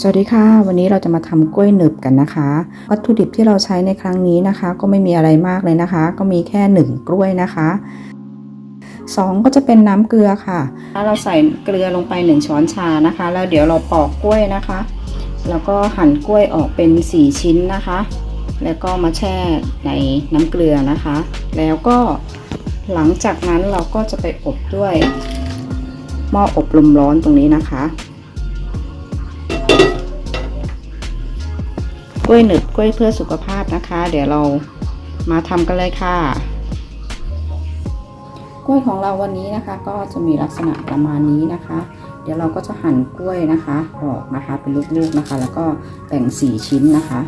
สวัสดีค่ะ วันนี้เราจะมาทำกล้วยหนึบกันนะคะ วัตถุดิบที่เราใช้ในครั้งนี้นะคะ ก็ไม่มีอะไรมากเลยนะคะ ก็มีแค่หนึ่งกล้วยนะคะสองก็จะเป็นน้ำเกลือค่ะแล้วเราใส่เกลือลงไปหนึ่งช้อนชานะคะ แล้วเดี๋ยวเราปอกกล้วยนะคะ แล้วก็หั่นกล้วยออกเป็นสี่ชิ้นนะคะ แล้วก็มาแช่ในน้ำเกลือนะคะ แล้วก็หลังจากนั้นเราก็จะไปอบด้วยหม้ออบลมร้อนตรงนี้นะคะ กล้วยหนึบกล้วยเพื่อสุขภาพนะคะ เดี๋ยวเรามาทำกันเลยค่ะ กล้วยของเราวันนี้นะคะ ก็จะมีลักษณะประมาณนี้นะคะ เดี๋ยวเราก็จะหั่นกล้วยนะคะออกนะคะเป็นลูกๆนะคะ แล้วก็แบ่งสี่ชิ้นนะคะ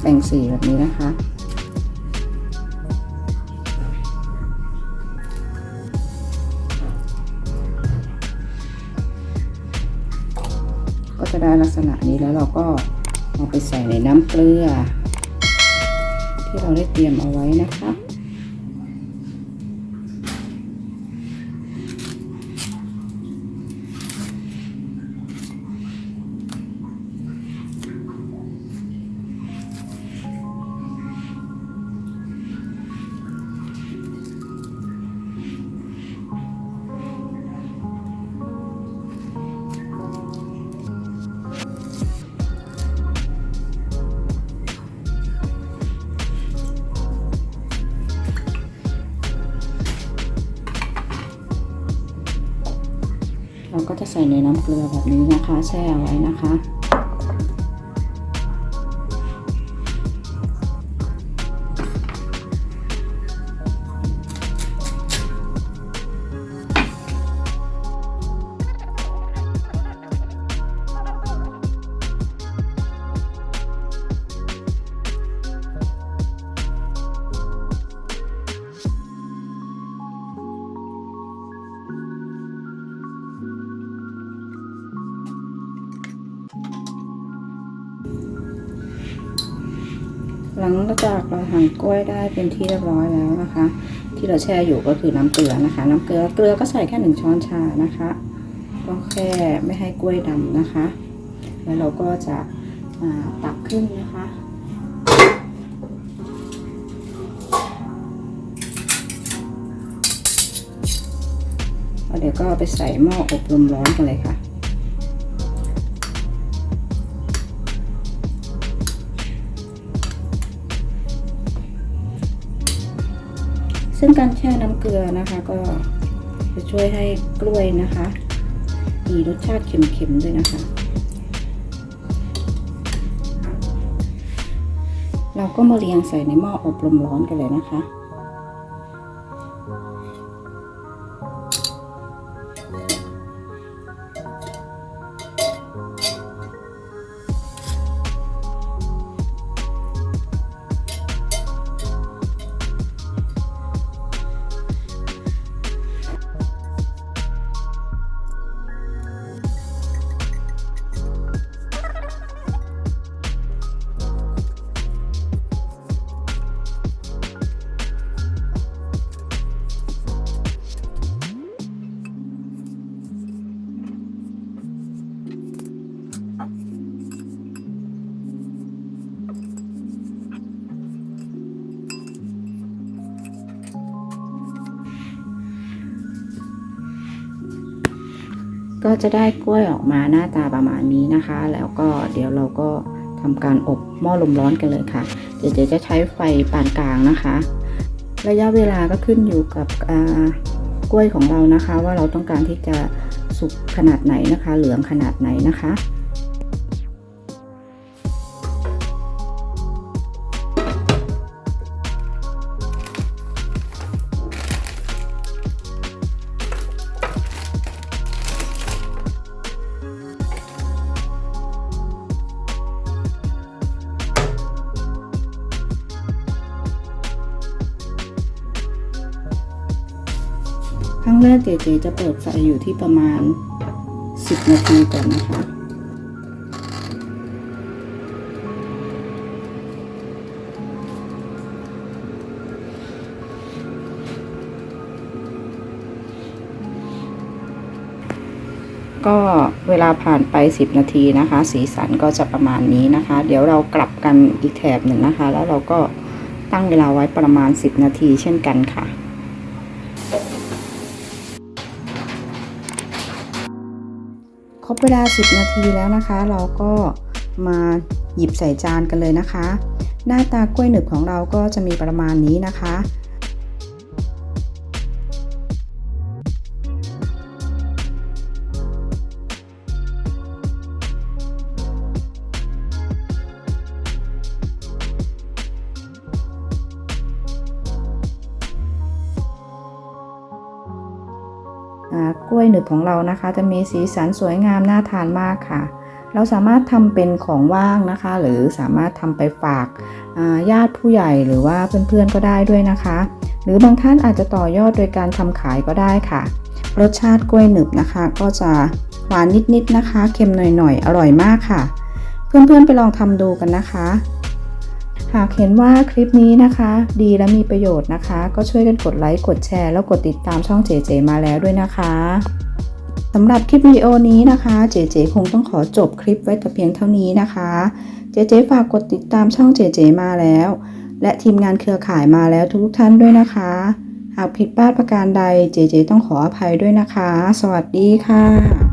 แบ่งสีแบบนี้นะคะ ก็จะได้ลักษณะนี้แล้วเราก็เอาไปใส่ในน้ำเกลือ ที่เราได้เตรียมเอาไว้นะคะ เราก็จะใส่ในน้ำเกลือแบบนี้นะคะ แช่เอาไว้นะคะ หลังจากเราหั่นกล้วยได้เป็นที่เรียบร้อยแล้วนะคะ ที่เราแช่อยู่ก็คือน้ำเกลือนะคะ น้ำเกลือเกลือก็ใส่แค่หนึ่งช้อนชานะคะก็แค่ไม่ให้กล้วยดำนะคะ แล้วเราก็จะตักขึ้นนะคะแล้วเดี๋ยวก็ไปใส่หม้ออบลมร้อนกันเลยค่ะ ซึ่งการแช่น้ำเกลือนะคะก็จะช่วยให้กล้วยนะคะ มีรสชาติเค็มๆด้วยนะคะ เราก็มาเรียงใส่ในหม้ออบลมร้อนกันเลยนะคะ ก็จะได้กล้วยออกมาหน้าตาประมาณนี้นะคะ แล้วก็เดี๋ยวเราก็ทำการอบหม้อลมร้อนกันเลยค่ะ เดี๋ยวจะใช้ไฟปานกลางนะคะ ระยะเวลาก็ขึ้นอยู่กับกล้วยของเรานะคะ ว่าเราต้องการที่จะสุกขนาดไหนนะคะ เหลืองขนาดไหนนะคะ รั้งแรกเจ๊จะเปิดไฟอยู่ที่ประมาณ 10 นาทีก่อนนะคะก็เวลาผ่านไป 10 นาทีนะคะ สีสันก็จะประมาณนี้นะคะ เดี๋ยวเรากลับกันอีกแถบหนึ่งนะคะ แล้วเราก็ตั้งเวลาไว้ประมาณ 10 นาทีเช่นกันค่ะ ครบเวลา 10 นาทีแล้วนะคะ เราก็มาหยิบใส่จานกันเลยนะคะ หน้าตากล้วยหนึบของเราก็จะมีประมาณนี้นะคะ กล้วยหนึบของเรานะคะ จะมีสีสันสวยงามน่าทานมากค่ะ เราสามารถทำเป็นของว่างนะคะ หรือสามารถทำไปฝากญาติผู้ใหญ่หรือว่าเพื่อนๆก็ได้ด้วยนะคะ หรือบางท่านอาจจะต่อยอดโดยการทำขายก็ได้ค่ะ รสชาติกล้วยหนึบนะคะ ก็จะหวานนิดๆนะคะ เค็มหน่อยๆ อร่อยมากค่ะ เพื่อนๆไปลองทำดูกันนะคะ หากเห็นว่าคลิปนี้นะคะ ดีและมีประโยชน์นะคะ ก็ช่วยกันกดไลค์กดแชร์ แล้วกดติดตามช่องเจเจมาแล้วด้วยนะคะสำหรับคลิปวิดีโอนี้นะคะเจเจคงต้องขอจบคลิปไว้แต่เพียงเท่านี้นะคะเจเจฝากกดติดตามช่องเจเจมาแล้ว และทีมงานเครือข่ายมาแล้วทุกท่านด้วยนะคะ หากผิดพลาดประการใดเจเจต้องขออภัยด้วยนะคะ สวัสดีค่ะ